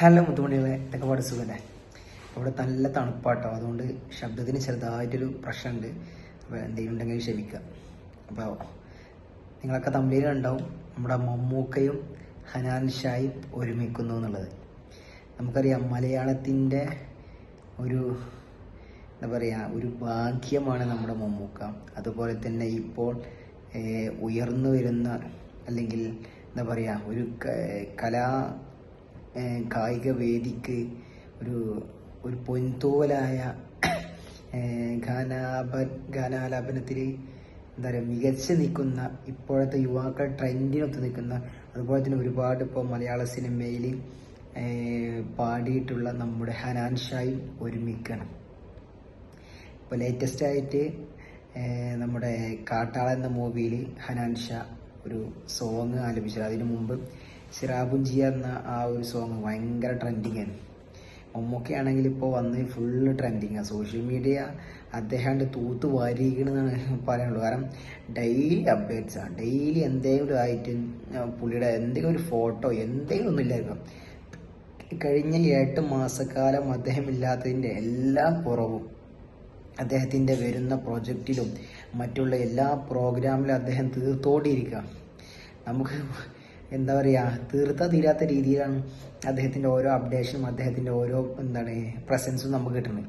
Hello മുത്തുമണികളെ ഇതൊക്കെ പാട് സുഖല്ലേ? ഇവിടെ നല്ല തണുപ്പാട്ടോ. അതുകൊണ്ട് ശബ്ദത്തിന് ചെറുതായിട്ടൊരു പ്രശ്നമുണ്ട് അപ്പോൾ എന്തെങ്കിലും ഉണ്ടെങ്കിൽ ക്ഷമിക്കുക അപ്പോൾ നിങ്ങളൊക്കെ തമ്മിലുണ്ടാവും നമ്മുടെ മമ്മൂക്കയും ഹനാൻ ഷായും ഒരുമിക്കുന്നു എന്നുള്ളത്. നമുക്കറിയാം മലയാളത്തിന്റെ ഒരു എന്താ പറയുക ഒരു ഭാഗ്യമാണ് നമ്മുടെ മമ്മൂക്ക. അതുപോലെ തന്നെ ഇപ്പോൾ ഉയർന്നു വരുന്ന അല്ലെങ്കിൽ എന്താ പറയുക ഒരു കലാ കായിക വേദിക്ക് ഒരു ഒരു പൊൻതൂവലായ ഗാനാപ ഗാനാലാപനത്തിൽ എന്താ പറയുക മികച്ച് നിൽക്കുന്ന ഇപ്പോഴത്തെ യുവാക്കൾ ട്രെൻഡിനൊത്ത് നിൽക്കുന്ന അതുപോലെ തന്നെ ഒരുപാട് ഇപ്പോൾ മലയാള സിനിമയിൽ പാടിയിട്ടുള്ള നമ്മുടെ ഹനാൻ ഷായും ഒരുമിക്കണം. ഇപ്പോൾ ലേറ്റസ്റ്റ് ആയിട്ട് നമ്മുടെ കാട്ടാള എന്ന മൂവിയിൽ ഹനാൻ ഷാ ഒരു സോങ് ആലപിച്ചത്. അതിനു മുമ്പ് സിറാബുഞ്ചിയ എന്ന ആ ഒരു സോങ് ഭയങ്കര ട്രെൻഡിങ് ആണ് മമ്മൂക്ക ഇപ്പോൾ വന്ന് ഫുള്ള് ട്രെൻഡിങ് സോഷ്യൽ മീഡിയ അദ്ദേഹം തൂത്ത് വാരിയിരിക്കണമെന്നാണ് പറയാനുള്ളൂ കാരണം ഡെയിലി അപ്ഡേറ്റ്സ് ആണ് ഡെയിലി എന്തെങ്കിലും ആയിട്ട് പുള്ളിയുടെ എന്തെങ്കിലും ഒരു ഫോട്ടോ എന്തെങ്കിലും ഒന്നുമില്ലായിരിക്കും കഴിഞ്ഞ എട്ട് മാസക്കാലം അദ്ദേഹം ഇല്ലാത്തതിന്റെ എല്ലാ കുറവും അദ്ദേഹത്തിന്റെ വരുന്ന പ്രൊജക്റ്റിലും മറ്റുള്ള എല്ലാ പ്രോഗ്രാമിലും അദ്ദേഹം തീർത്തോടിയിരിക്കുക നമുക്ക് എന്താ പറയുക തീർത്താ തീരാത്ത രീതിയിലാണ് അദ്ദേഹത്തിന്റെ ഓരോ അപ്ഡേഷനും അദ്ദേഹത്തിന്റെ ഓരോ എന്താണ് പ്രസൻസും നമുക്ക് കിട്ടുന്നത്.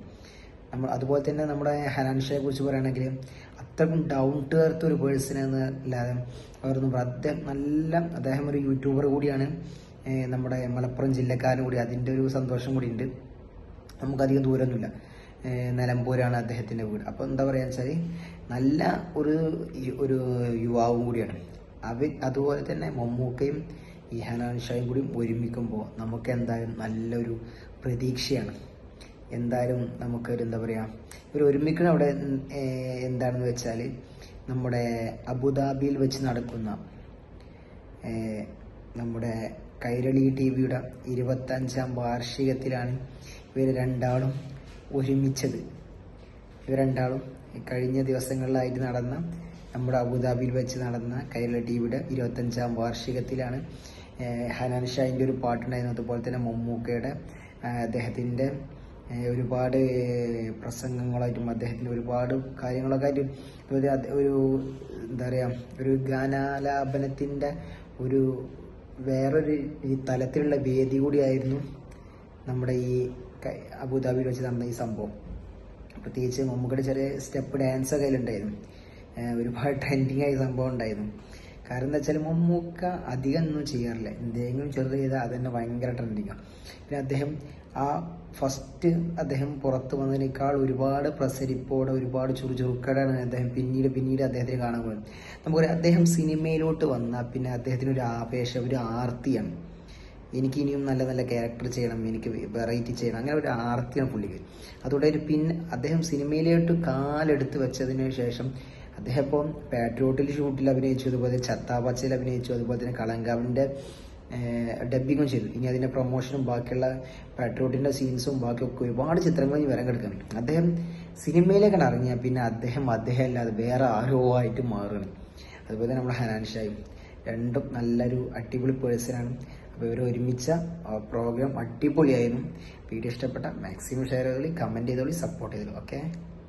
നമ്മൾ അതുപോലെ തന്നെ നമ്മുടെ ഹനാൻഷയെ കുറിച്ച് പറയുകയാണെങ്കിൽ അത്രക്കും ഡൗൺ ടു എർത്ത് ഒരു പേഴ്സൺ എന്ന് അല്ലാതെ അവരൊന്നും അദ്ദേഹം നല്ല അദ്ദേഹം ഒരു യൂട്യൂബർ കൂടിയാണ്. നമ്മുടെ മലപ്പുറം ജില്ലക്കാരൻ കൂടി അതിന്റെ ഒരു സന്തോഷം കൂടി ഉണ്ട് നമുക്കധികം ദൂരമൊന്നുമില്ല നിലമ്പൂരാണ് അദ്ദേഹത്തിന്റെ വീട്. അപ്പോൾ എന്താ പറയുക വെച്ചാൽ നല്ല ഒരു ഒരു യുവാവും കൂടിയാണ്. അവ അതുപോലെ തന്നെ മമ്മൂക്കയും ഈ ഹനാൻ ഷായും കൂടി ഒരുമിക്കുമ്പോൾ നമുക്ക് എന്തായാലും നല്ലൊരു പ്രതീക്ഷയാണ്. എന്തായാലും നമുക്കൊരു എന്താ പറയുക ഇവർ ഒരുമിക്കണ അവിടെ എന്താണെന്ന് വെച്ചാൽ നമ്മുടെ അബുദാബിയിൽ വെച്ച് നടക്കുന്ന നമ്മുടെ കൈരളി ടി വിയുടെ ഇരുപത്തഞ്ചാം വാർഷികത്തിലാണ് ഇവർ രണ്ടാളും ഒരുമിച്ചത്. ഇവർ രണ്ടാളും കഴിഞ്ഞ ദിവസങ്ങളിലായിട്ട് നടന്ന നമ്മുടെ അബുദാബിയിൽ വെച്ച് നടന്ന കൈരള ടി ഇരുപത്തഞ്ചാം വാർഷികത്തിലാണ് ഹനാൻ ഷാഹിന്റെ ഒരു പാട്ടുണ്ടായിരുന്നു അതുപോലെ തന്നെ മമ്മൂക്കയുടെ അദ്ദേഹത്തിന്റെ ഒരുപാട് പ്രസംഗങ്ങളായിട്ടും അദ്ദേഹത്തിന്റെ ഒരുപാട് കാര്യങ്ങളൊക്കെ ആയിട്ട് ഒരു ഒരു എന്താ പറയുക ഒരു ഗാനാലാപനത്തിന്റെ ഒരു വേറൊരു ഈ തലത്തിലുള്ള വേദി കൂടിയായിരുന്നു നമ്മുടെ ഈ അബുദാബിയിൽ വെച്ച് നടന്ന ഈ സംഭവം. പ്രത്യേകിച്ച് മമ്മൂക്കയുടെ ചെറിയ സ്റ്റെപ്പ് ഡാൻസ് ഏഹ് ഒരുപാട് ട്രെൻഡിങ് ആയ സംഭവം ഉണ്ടായിരുന്നു. കാരണം എന്താ വെച്ചാൽ മമ്മൂക്ക അധികം ഒന്നും ചെയ്യാറില്ല. എന്തെങ്കിലും ചെറുത് ചെയ്താൽ അത് തന്നെ ഭയങ്കര ട്രെൻഡിങ്ങാണ് പിന്നെ അദ്ദേഹം ആ ഫസ്റ്റ് അദ്ദേഹം പുറത്ത് വന്നതിനേക്കാൾ ഒരുപാട് പ്രസരിപ്പോടെ ഒരുപാട് ചുറുചുറുക്കടാണ് അദ്ദേഹം പിന്നീട് പിന്നീട് അദ്ദേഹത്തിന് കാണാൻ പോകുന്നത് നമുക്കൊരു അദ്ദേഹം സിനിമയിലോട്ട് വന്നാൽ പിന്നെ അദ്ദേഹത്തിന് ഒരു ആവേശം ഒരു ആർത്തിയാണ്. എനിക്ക് ഇനിയും നല്ല നല്ല ക്യാരക്ടർ ചെയ്യണം എനിക്ക് വെറൈറ്റി ചെയ്യണം അങ്ങനെ ഒരു ആർത്തിയാണ് പുള്ളിക്ക്. അതുകൊണ്ട് പിന്നെ അദ്ദേഹം സിനിമയിലോട്ട് കാലെടുത്ത് വെച്ചതിന് ശേഷം അദ്ദേഹം ഇപ്പം പാട്രിയോട്ടിൽ ഷൂട്ടിൽ അഭിനയിച്ചു അതുപോലെ ചത്താപച്ചയിൽ അഭിനയിച്ചു അതുപോലെ തന്നെ കളങ്കാവിന്റെ ഡബിങ്ങും ചെയ്തു. ഇനി അതിന്റെ പ്രൊമോഷനും ബാക്കിയുള്ള പാട്രിയോട്ടിന്റെ സീൻസും ബാക്കിയൊക്കെ ഒരുപാട് ചിത്രങ്ങൾ ഇനി വരാൻ കിടക്കുന്നുണ്ട്. അദ്ദേഹം സിനിമയിലേക്കാണ് ഇറങ്ങിയാൽ പിന്നെ അദ്ദേഹം അദ്ദേഹം അല്ലാതെ വേറെ ആരോ ആയിട്ട് മാറുകയാണ്. അതുപോലെ തന്നെ നമ്മുടെ ഹനാൻഷായും രണ്ടും നല്ലൊരു അടിപൊളി പേഴ്സണാണ് അപ്പോൾ ഇവർ ഒരുമിച്ച പ്രോഗ്രാം അടിപൊളിയായിരുന്നു. വീഡിയോ ഇഷ്ടപ്പെട്ട മാക്സിമം ഷെയർ ചെയ്തോളി കമന്റ് ചെയ്തോളി സപ്പോർട്ട് ചെയ്തോളൂ ഓക്കെ